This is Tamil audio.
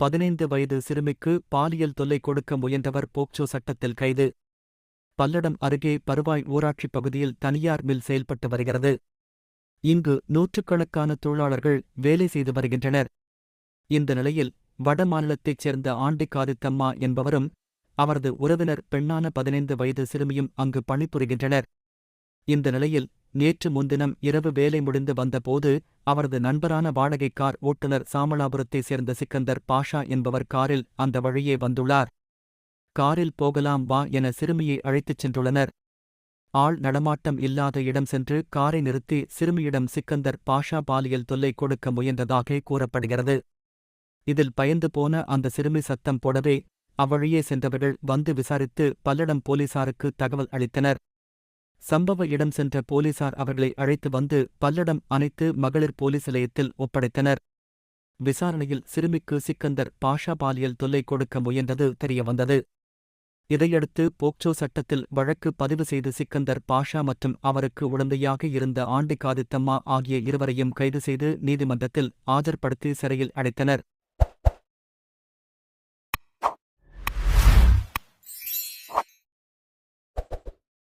பதினைந்து வயது சிறுமிக்கு பாலியல் தொல்லை கொடுக்க முயன்றவர் போக்சோ சட்டத்தில் கைது. பல்லடம் அருகே பருவாய் ஊராட்சிப் பகுதியில் தனியார் மில் செயல்பட்டு வருகிறது. இங்கு நூற்றுக்கணக்கான தொழிலாளர்கள் வேலை செய்து வருகின்றனர். இந்த நிலையில் வட மாநிலத்தைச் சேர்ந்த ஆண்டிக்காதித்தம்மா என்பவரும் அவரது உறவினர் பெண்ணான பதினைந்து வயது சிறுமியும் அங்கு பணிபுரிகின்றனர். இந்த நிலையில் நேற்று முன்தினம் இரவு வேலை முடிந்து வந்தபோது அவரது நண்பரான வாடகை கார் ஓட்டுநர் சாமலாபுரத்தைச் சேர்ந்த சிக்கந்தர் பாஷா என்பவர் காரில் அந்த வழியே வந்துள்ளார். காரில் போகலாம் வா என சிறுமியை அழைத்துச் சென்றுள்ளனர். ஆள் நடமாட்டம் இல்லாத இடம் சென்று காரை நிறுத்தி சிறுமியிடம் சிக்கந்தர் பாஷா பாலியல் தொல்லை கொடுக்க முயன்றதாக கூறப்படுகிறது. இதில் பயந்து போன அந்த சிறுமி சத்தம் போடவே அவ்வழியே சென்றவர்கள் வந்து விசாரித்து பல்லடம் போலீசாருக்கு தகவல் அளித்தனர். சம்பவ இடம் சென்ற போலீசார் அவர்களை அழைத்து வந்து பல்லடம் அனைத்து மகளிர் போலீஸ் நிலையத்தில் ஒப்படைத்தனர். விசாரணையில் சிறுமிக்கு சிக்கந்தர் பாஷா பாலியல் தொல்லை கொடுக்க முயன்றது தெரியவந்தது. இதையடுத்து போக்சோ சட்டத்தில் வழக்கு பதிவு செய்து சிக்கந்தர் பாஷா மற்றும் அவருக்கு உடந்தையாக இருந்த ஆண்டிகாதித்தம்மா ஆகிய இருவரையும் கைது செய்து நீதிமன்றத்தில் ஆஜர்படுத்தி சிறையில் அடைத்தனர்.